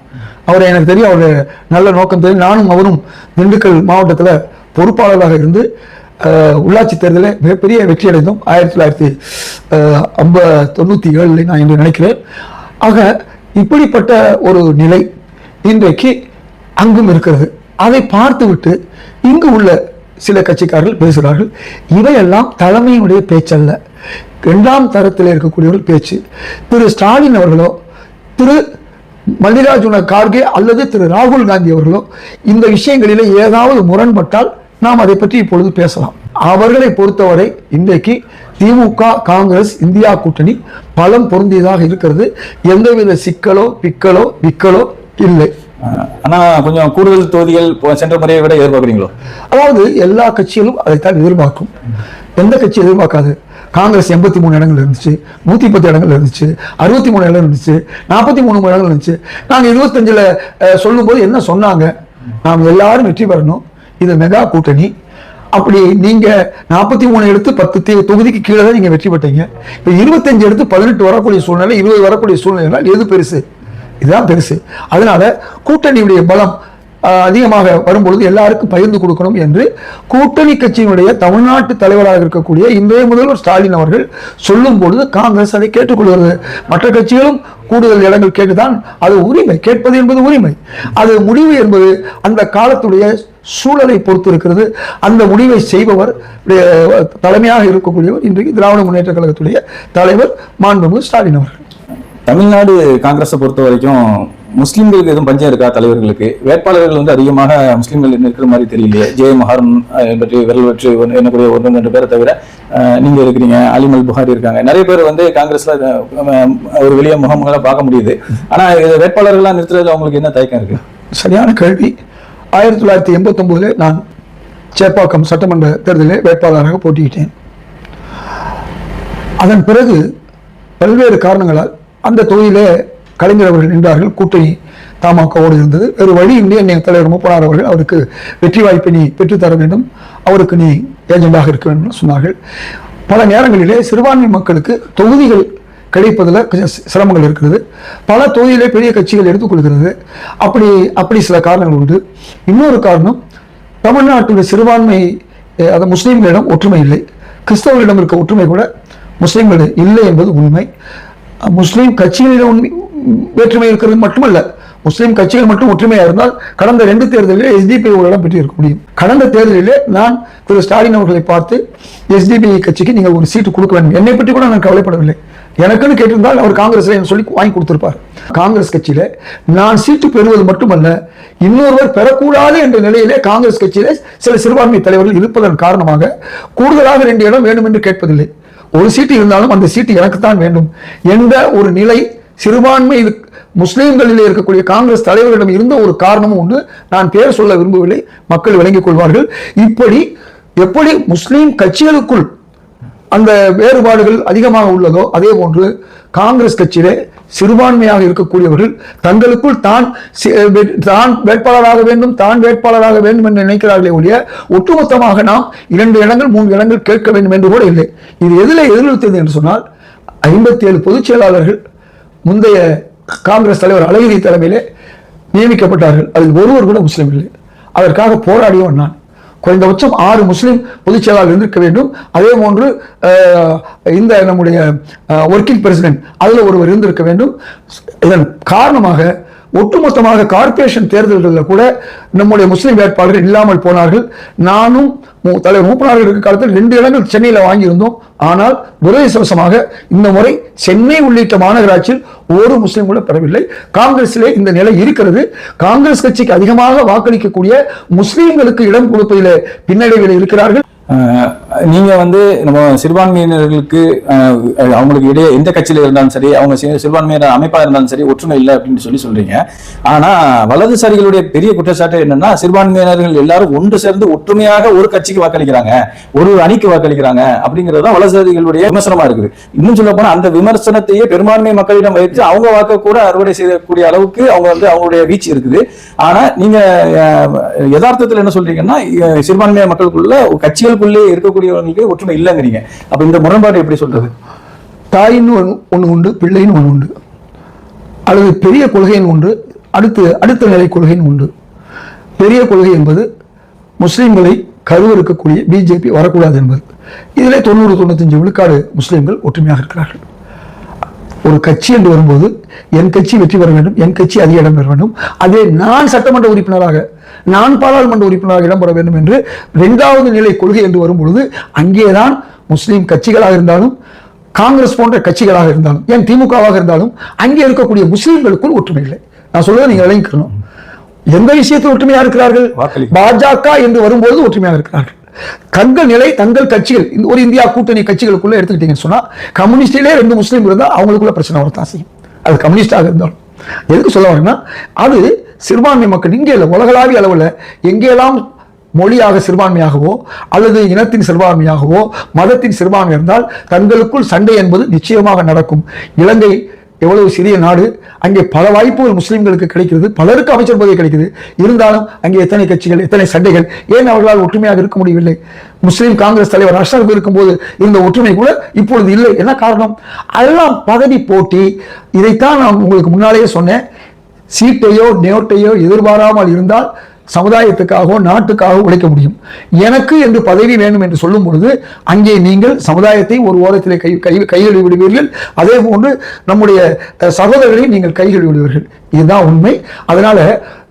அவரை எனக்கு தெரியும். அவர் நல்ல நோக்கம் தெரியும். நானும் அவரும் திண்டுக்கல் மாவட்டத்தில் பொறுப்பாளராக இருந்து உள்ளாட்சி தேர்தலில் மிகப்பெரிய வெற்றி அடைந்தோம். ஆயிரத்தி தொள்ளாயிரத்தி ஐம்ப தொண்ணூற்றி ஏழில் நான் என்று நினைக்கிறேன். ஆக இப்படிப்பட்ட ஒரு நிலை இன்றைக்கு அங்கும் இருக்கிறது. அதை பார்த்துவிட்டு இங்கு உள்ள சில கட்சிக்காரர்கள் பேசுகிறார்கள். இவையெல்லாம் தலைமையினுடைய பேச்சல்ல. இரண்டாம் தரத்தில் இருக்கக்கூடியவர்கள் பேச்சு. திரு ஸ்டாலின் அவர்களோ திரு மல்லிகார்ஜுன கார்கே அல்லது திரு ராகுல் காந்தி அவர்களோ இந்த விஷயங்களிலே ஏதாவது முரண்பட்டால் நாம் அதை பற்றி இப்பொழுது பேசலாம். அவர்களை பொறுத்தவரை இன்றைக்கு திமுக காங்கிரஸ் இந்தியா கூட்டணி பலம் பொருந்தியதாக இருக்கிறது. எந்தவித சிக்கலோ பிக்கலோ விக்கலோ இல்லை.
அஹ், ஆனா கொஞ்சம் கூடுதல் தொகுதிகள் சென்ற முறையை விட எதிர்பார்க்குறீங்களோ?
அதாவது எல்லா கட்சிகளும் அதைத்தான் எதிர்பார்க்கும். எந்த கட்சி எதிர்பார்க்காது? காங்கிரஸ் எண்பத்தி மூணு இடங்கள் இருந்துச்சு நூத்தி பத்து இடங்கள் இருந்துச்சு அறுபத்தி மூணு இடங்கள் இருந்துச்சு நாற்பத்தி மூணு இடங்கள் இருந்துச்சு. நாங்க இருபத்தஞ்சுல சொல்லும்போது என்ன சொன்னாங்க? நாம் எல்லாரும் வெற்றி பெறணும். இது மெகா கூட்டணி. அப்படி நீங்க நாற்பத்தி மூணு எடுத்து பத்து தொகுதிக்கு கீழே தான் நீங்க வெற்றி பெற்றீங்க. இப்போ இருபத்தஞ்சு எடுத்து பதினெட்டு வரக்கூடிய சூழ்நிலை இருபது வரக்கூடிய சூழ்நிலை எது பெருசு? இதுதான் பெருசு. அதனால கூட்டணியுடைய பலம் அதிகமாக வரும்பொழுது எல்லாருக்கும் பகிர்ந்து கொடுக்கணும் என்று கூட்டணி கட்சியினுடைய தமிழ்நாட்டு தலைவராக இருக்கக்கூடிய இன்றைய முதல்வர் ஸ்டாலின் அவர்கள் சொல்லும் பொழுது காங்கிரஸ் அதை கேட்டுக்கொள்கிறது. மற்ற கட்சிகளும் கூடுதல் இடங்கள் கேட்டுதான் அது உரிமை கேட்பது என்பது உரிமை. அது முடிவு என்பது அந்த காலத்துடைய சூழலை பொறுத்து இருக்கிறது அந்த முடிவை செய்பவர் தலைமையாக இருக்கக்கூடியவர் இன்றைக்கு திராவிட முன்னேற்ற கழகத்துடைய தலைவர் மாண்புமிகு ஸ்டாலின் அவர்கள்.
தமிழ்நாடு காங்கிரஸை பொறுத்த வரைக்கும் முஸ்லிம்களுக்கு எதுவும் பஞ்சம் இருக்கா தலைவர்களுக்கு? வேட்பாளர்கள் வந்து அதிகமாக முஸ்லிம்கள் இருக்கிற மாதிரி தெரியலையே. ஜே மஹாரன் பற்றி விரல் என்னக்கூடிய ஒன்று- ரெண்டு பேரை தவிர நீங்க இருக்கிறீங்க அலிமல் புகாரி இருக்காங்க. நிறைய பேர் வந்து காங்கிரஸ்ல ஒரு வெளியே முகமுகலா பார்க்க முடியுது. ஆனா இது வேட்பாளர்களா நிறுத்துறதுல அவங்களுக்கு என்ன தயக்கம் இருக்கு?
சரியான கேள்வி. ஆயிரத்தி தொள்ளாயிரத்தி எண்பத்தொம்போதில் நான் சேப்பாக்கம் சட்டமன்ற தேர்தலில் வேட்பாளராக போட்டியிட்டேன். அதன் பிறகு பல்வேறு காரணங்களால் அந்த தொகுதியிலே கலைஞர் அவர்கள் நின்றார்கள். கூட்டணி தமாகவோடு இருந்தது. வேறு வழி இல்லை என்னை தலைவர் மூப்பனார் அவர்கள் அவருக்கு வெற்றி வாய்ப்பை நீ பெற்றுத்தர வேண்டும். அவருக்கு நீ ஏஜெண்டாக இருக்க வேண்டும் என்று சொன்னார்கள். பல நேரங்களிலே சிறுபான்மை மக்களுக்கு தொகுதிகள் கிடைப்பதில் கொஞ்சம் சிரமங்கள் இருக்கிறது. பல தொகுதியிலே பெரிய கட்சிகள் எடுத்துக்கொள்கிறது. அப்படி அப்படி சில காரணங்கள் உண்டு. இன்னொரு காரணம் தமிழ்நாட்டுடைய சிறுபான்மை அஹ், அது முஸ்லீம்களிடம் ஒற்றுமை இல்லை. கிறிஸ்தவர்களிடம் இருக்க ஒற்றுமை கூட முஸ்லீம்களிடம் இல்லை என்பது உண்மை. முஸ்லீம் கட்சிகளிடம் உண்மை வேற்றுமை இருக்கிறது மட்டுமல்ல. முஸ்லீம் கட்சிகள் மட்டும் ஒற்றுமையாக இருந்தால் கடந்த ரெண்டு தேர்தலில் எஸ்டிபி ஒரு இடம் பெற்றிருக்க முடியும். கடந்த தேர்தலிலே நான் திரு ஸ்டாலின் அவர்களை பார்த்து எஸ்டிபி கட்சிக்கு நீங்கள் ஒரு சீட்டு கொடுக்க வேண்டும். என்னை பற்றி கூட நான் கவலைப்படவில்லை. எனக்குன்னு கேட்டிருந்தால் அவர் காங்கிரஸில் எனக்கு சொல்லி வாங்கி கொடுத்துருப்பார். காங்கிரஸ் கட்சியில நான் சீட்டு பெறுவது மட்டுமல்ல இன்னொருவர் பெறக்கூடாது என்ற நிலையிலே காங்கிரஸ் கட்சியிலே சில சிறுபான்மை தலைவர்கள் இருப்பதன் காரணமாக கூடுதலாக ரெண்டு இடம் வேண்டும் என்று கேட்பதில்லை. ஒரு சீட்டு இருந்தாலும் அந்த சீட்டு எனக்குத்தான் வேண்டும் என்ற ஒரு நிலை சிறுபான்மை முஸ்லீம்களில் இருக்கக்கூடிய காங்கிரஸ் தலைவர்களிடம் இருந்த ஒரு காரணமும் உண்டு நான் பேர் சொல்ல விரும்பவில்லை. மக்கள் விளங்கிக் கொள்வார்கள். இப்படி எப்படி முஸ்லீம் கட்சிகளுக்குள் அந்த வேறுபாடுகள் அதிகமாக உள்ளதோ அதே போன்று காங்கிரஸ் கட்சியிலே சிறுபான்மையாக இருக்கக்கூடியவர்கள் தங்களுக்குள் தான் தான் வேட்பாளராக வேண்டும் தான் வேட்பாளராக வேண்டும் என்று நினைக்கிறார்களே ஒழிய ஒட்டுமொத்தமாக நாம் இரண்டு இடங்கள் மூன்று இடங்கள் கேட்க வேண்டும் என்று கூட இல்லை. இது எதில் எதிர்த்தது என்று சொன்னால் ஐம்பத்தி ஏழு பொதுச் செயலாளர்கள் முந்தைய காங்கிரஸ் தலைவர் அழகிரி தலைமையிலே நியமிக்கப்பட்டார்கள். அதில் ஒருவர் கூட முஸ்லீம் இல்லை. அதற்காக போராடியவன் நான். குறைந்தபட்சம் ஆறு முஸ்லீம் பொதுச் செயலாளர் இருந்திருக்க வேண்டும். அதே போன்று அஹ், இந்த நம்முடைய ஒர்க்கிங் பிரசிடென்ட் அதில் ஒருவர் இருந்திருக்க வேண்டும். இதன் காரணமாக ஒட்டுமொத்தமாக கார்ப்பரேஷன் தேர்தல்களில் கூட நம்முடைய முஸ்லீம் வேட்பாளர்கள் இல்லாமல் போனார்கள். நானும் மு- தலைவர் மூப்பனார்கள் இருக்கிற காலத்தில் ரெண்டு இடங்கள் சென்னையில் வாங்கியிருந்தோம். ஆனால் துரதிசவசமாக இந்த முறை சென்னை உள்ளிட்ட மாநகராட்சியில் ஒரு முஸ்லீம் கூட பெறவில்லை. காங்கிரஸிலே இந்த நிலை இருக்கிறது. காங்கிரஸ் கட்சிக்கு அதிகமாக வாக்களிக்கக்கூடிய முஸ்லீம்களுக்கு இடம் கொடுப்பதிலே பின்னடைவில் இருக்கிறார்கள்.
நீங்க வந்து நம்ம சிறுபான்மையினர்களுக்கு அவங்களுக்கு இடையே எந்த கட்சியில இருந்தாலும் சரி அவங்க சிறுபான்மையினர் அமைப்பா இருந்தாலும் சரி ஒற்றுமை இல்லை அப்படின்னு சொல்லி சொல்றீங்க. ஆனா வலதுசாரிகளுடைய பெரிய குற்றச்சாட்டு என்னன்னா சிறுபான்மையினர்கள் எல்லாரும் ஒன்று சேர்ந்து ஒற்றுமையாக ஒரு கட்சிக்கு வாக்களிக்கிறாங்க ஒரு அணிக்கு வாக்களிக்கிறாங்க அப்படிங்கிறது தான் வலதுசாரிகளுடைய விமர்சனமா இருக்குது. இன்னும் சொல்ல போனா அந்த விமர்சனத்தையே பெரும்பான்மை மக்களிடம் வைத்து அவங்க வாக்க கூட அறுவடை செய்யக்கூடிய அளவுக்கு அவங்க வந்து அவங்களுடைய வீச்சு இருக்குது. ஆனா நீங்க யதார்த்தத்தில் என்ன சொல்றீங்கன்னா அஹ், மக்களுக்குள்ள கட்சிகளுக்குள்ளே இருக்கக்கூடியவர்களுக்கு ஒற்றுமை இல்லைங்கிறீங்க. அப்போ இந்த முரண்பாடு எப்படி சொல்றது?
தாயின்னு ஒன்று உண்டு பிள்ளைன்னு ஒன்று உண்டு. அல்லது பெரிய கொள்கைன்னு ஒன்று அடுத்து அடுத்த நிலை கொள்கைன்னு உண்டு. பெரிய கொள்கை என்பது முஸ்லிம்களை கருவறுக்கக்கூடிய பிஜேபி வரக்கூடாது என்பது. இதிலே தொண்ணூறு தொண்ணூத்தஞ்சு விழுக்காடு முஸ்லிம்கள் ஒற்றுமையாக இருக்கிறார்கள். ஒரு கட்சி என்று வரும்போது என் கட்சி வெற்றி பெற வேண்டும் என் கட்சி அதிக இடம் பெற வேண்டும். அதே நான் சட்டமன்ற உறுப்பினராக நான் பாராளுமன்ற உறுப்பினராக இடம் பெற வேண்டும் என்று இரண்டாவது நிலை கொள்கை என்று வரும்பொழுது அங்கேதான் முஸ்லிம் கட்சிகளாக இருந்தாலும் காங்கிரஸ் போன்ற கட்சிகளாக இருந்தாலும் ஏன் திமுகவாக இருந்தாலும் அங்கே இருக்கக்கூடிய முஸ்லிம்களுக்குள் ஒற்றுமை இல்லை. நான் சொல்வதை நீங்கள் விளங்கிக்கணும் எந்த விஷயத்தில் ஒற்றுமையாக இருக்கிறார்கள். பாஜக என்று வரும்போது ஒற்றுமையாக இருக்கிறார்கள். தங்கள் நிலை தங்கள் கட்சிகள் இந்த ஒரு இந்தியா கூட்டணி கட்சிகளுக்குள்ள எடுத்துக்கிட்டீங்கன்னு சொன்னா கம்யூனிஸ்டிலே ரெண்டு முஸ்லீம் இருந்தால் அவங்களுக்குள்ள பிரச்சனை வரத்தான் செய்யும். அது கம்யூனிஸ்டாக இருந்தாலும். எதுக்கு சொல்ல வரேன்னா அது சிறுபான்மை மக்கள் இங்கே இல்லை உலகளாவிய அளவில் எங்கேயெல்லாம் மொழியாக சிறுபான்மையாகவோ அல்லது இனத்தின் சிறுபான்மையாகவோ மதத்தின் சிறுபான்மை இருந்தால் தங்களுக்குள் சண்டை என்பது நிச்சயமாக நடக்கும். இலங்கை எவ்வளவு சிறிய நாடு அங்கே பல வாய்ப்புகள் முஸ்லீம்களுக்கு கிடைக்கிறது பலருக்கு அமைச்சர் பதவி கிடைக்குது இருந்தாலும் அங்கே எத்தனை கட்சிகள் எத்தனை சண்டைகள் ஏன் அவர்களால் ஒற்றுமையாக இருக்க முடியவில்லை? முஸ்லீம் காங்கிரஸ் தலைவர் அஷ்ரப் இருக்கும்போது இருந்த ஒற்றுமை கூட இப்பொழுது இல்லை. என்ன காரணம்? அதெல்லாம் பதவி போட்டி இதைத்தான் நான் உங்களுக்கு முன்னாலேயே சொன்னேன். சீட்டையோ நேட்டையோ எதிர்பாராமல் இருந்தால் சமுதாயத்துக்காகவும் நாட்டுக்காகவோ உழைக்க முடியும். எனக்கு என்று பதவி வேண்டும் என்று சொல்லும் பொழுது அங்கே நீங்கள் சமுதாயத்தை ஒரு ஓரத்தில் கை கை கைகழுவி விடுவீர்கள். அதே போன்று நம்முடைய அஹ், சகோதரர்களை நீங்கள் கைகழுவி விடுவீர்கள். இதுதான் உண்மை. அதனால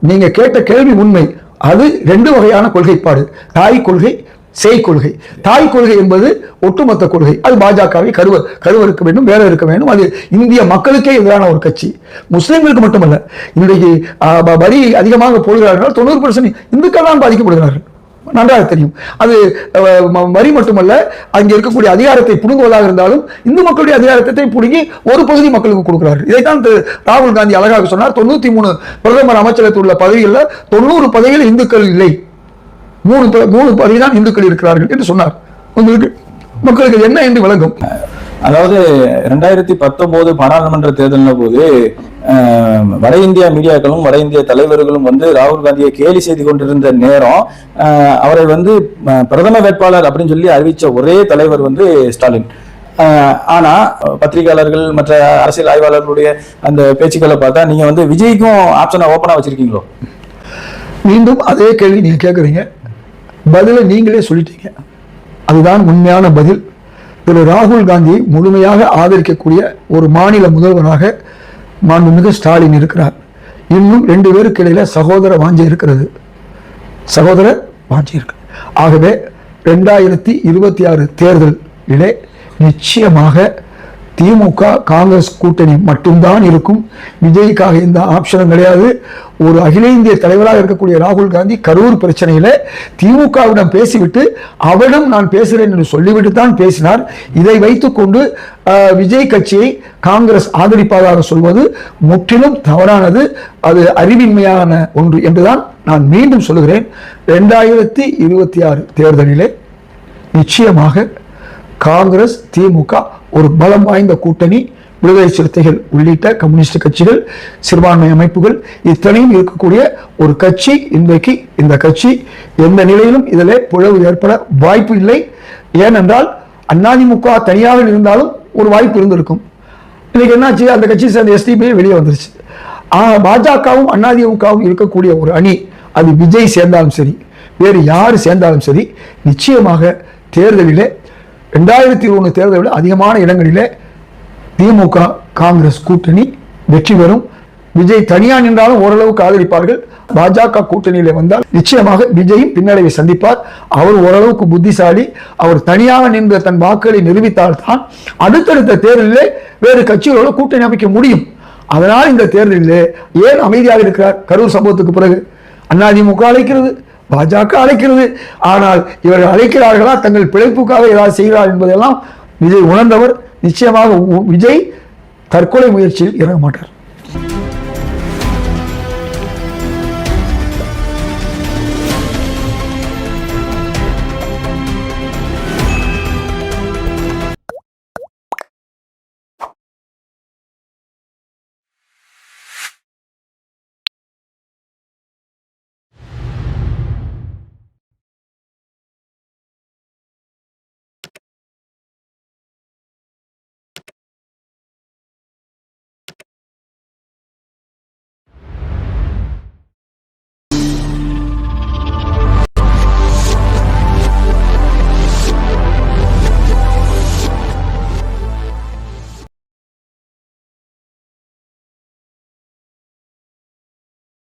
நீங்கள் கேட்ட கேள்வி உண்மை. அது ரெண்டு வகையான கொள்கைப்பாடு. தாய் கொள்கை செய் கொள்கை. தாய் கொள்கை என்பது ஒட்டுமொத்த கொள்கை. அது பாஜகவை கருவ கருவ இருக்க வேண்டும் வேற இருக்க வேண்டும். அது இந்திய மக்களுக்கே எதிரான ஒரு கட்சி. முஸ்லீம்களுக்கு மட்டுமல்ல இன்றைக்கு ஆஹ், வரி அதிகமாக போடுகிறார்கள். தொண்ணூறு பர்சன்ட் இந்துக்கள் தான் பாதிக்கப்படுகிறார்கள். நன்றாக தெரியும். அது வரி மட்டுமல்ல அங்கே இருக்கக்கூடிய அதிகாரத்தை புடுங்குவதாக இருந்தாலும் இந்து மக்களுடைய அதிகாரத்தை புடுங்கி ஒரு பகுதி மக்களுக்கு கொடுக்கிறார்கள். இதைத்தான் திரு ராகுல் காந்தி அழகாக சொன்னார். தொண்ணூத்தி மூணு பிரதமர் அமைச்சரத்தில் உள்ள பதவிகளில் தொண்ணூறு பதவியில் இந்துக்கள் இல்லை. மூணு மூணு பதவி தான் இந்துக்கள் இருக்கிறார்கள் என்று சொன்னார். உங்களுக்கு மக்களுக்கு என்ன என்று விளங்கும்?
அதாவது ரெண்டாயிரத்தி பத்தொன்பது பாராளுமன்ற தேர்தலின் போது வட இந்தியா மீடியாக்களும் வட இந்திய தலைவர்களும் வந்து ராகுல் காந்தியை கேலி செய்து கொண்டிருந்த நேரம் அவரை வந்து பிரதம வேட்பாளர் அப்படின்னு சொல்லி அறிவிச்ச ஒரே தலைவர் வந்து ஸ்டாலின். அஹ், ஆனா பத்திரிகையாளர்கள் மற்ற அரசியல் ஆய்வாளர்களுடைய அந்த பேச்சுக்களை பார்த்தா நீங்க வந்து விஜய்க்கும் ஆப்ஷனை ஓப்பனா வச்சிருக்கீங்களோ?
மீண்டும் அதே கேள்வி நீங்க கேட்குறீங்க பதிலை நீங்களே சொல்லிட்டீங்க. அதுதான் உண்மையான பதில். திரு ராகுல் காந்தியை முழுமையாக ஆதரிக்கக்கூடிய ஒரு மாநில முதல்வராக மாண்புமிகு ஸ்டாலின் இருக்கிறார். இன்னும் ரெண்டு பேருக்கு இடையில சகோதர வாஞ்சி இருக்கிறது. சகோதர வாஞ்சி இருக்கு. ஆகவே ரெண்டாயிரத்தி இருபத்தி ஆறு தேர்தலிலே நிச்சயமாக திமுக காங்கிரஸ் கூட்டணி மட்டும்தான் இருக்கும். விஜய்க்காக எந்த ஆப்ஷனும் கிடையாது. ஒரு அகில இந்திய தலைவராக இருக்கக்கூடிய ராகுல் காந்தி கரூர் பிரச்சனையில் திமுகவிடம் பேசிவிட்டு அவரிடம் நான் பேசுகிறேன் என்று சொல்லிவிட்டு தான் பேசினார். இதை வைத்துக்கொண்டு விஜய் கட்சியை காங்கிரஸ் ஆதரிப்பதாக சொல்வது முற்றிலும் தவறானது. அது அறிவின்மையான ஒன்று என்றுதான் நான் மீண்டும் சொல்லுகிறேன். ரெண்டாயிரத்தி இருபத்தி ஆறு தேர்தலிலே நிச்சயமாக காங்கிரஸ் திமுக ஒரு பலம் வாய்ந்த கூட்டணி விடுதலை சிறுத்தைகள் உள்ளிட்ட கம்யூனிஸ்ட் கட்சிகள் சிறுபான்மை அமைப்புகள் இத்தனையும் இருக்கக்கூடிய ஒரு கட்சி இன்றைக்கு இந்த கட்சி எந்த நிலையிலும் இதில் பிளவு ஏற்பட வாய்ப்பு இல்லை. ஏனென்றால் அதிமுக தனியாக இருந்தாலும் ஒரு வாய்ப்பு இருந்திருக்கும். இன்னைக்கு என்னாச்சு? அந்த கட்சி சேர்ந்த எஸ்டிபி வெளியே வந்துருச்சு. பாஜகவும் அதிமுகவும் இருக்கக்கூடிய ஒரு அணி அது விஜய் சேர்ந்தாலும் சரி வேறு யார் சேர்ந்தாலும் சரி நிச்சயமாக தேர்தலிலே ரெண்டாயிரத்தி இருபது தேர்தலில் அதிகமான இடங்களிலே திமுக காங்கிரஸ் கூட்டணி வெற்றி பெறும். விஜய் தனியா நின்றாலும் ஓரளவுக்கு ஆதரிப்பார்கள். பாஜக கூட்டணியிலே வந்தால் நிச்சயமாக விஜயும் பின்னடைவை சந்திப்பார். அவர் ஓரளவுக்கு புத்திசாலி. அவர் தனியாக நின்ற தன் வாக்குகளை நிரூபித்தால் தான் அடுத்தடுத்த தேர்தலிலே வேறு கட்சிகளோடு கூட்டணி அமைக்க முடியும். அதனால் இந்த தேர்தலிலே ஏன் அமைதியாக இருக்கிறார்? கரூர் சம்பவத்துக்கு பிறகு அதிமுக அழைக்கிறது. பாஜக அழைக்கிறது. ஆனால் இவர்கள் அழைக்கிறார்களா தங்கள் பிழைப்புக்காக ஏதாவது செய்கிறார் என்பதெல்லாம் விஜய் உணர்ந்தவர் நிச்சயமாக உ- விஜய் தற்கொலை முயற்சியில் இறங்க மாட்டார்.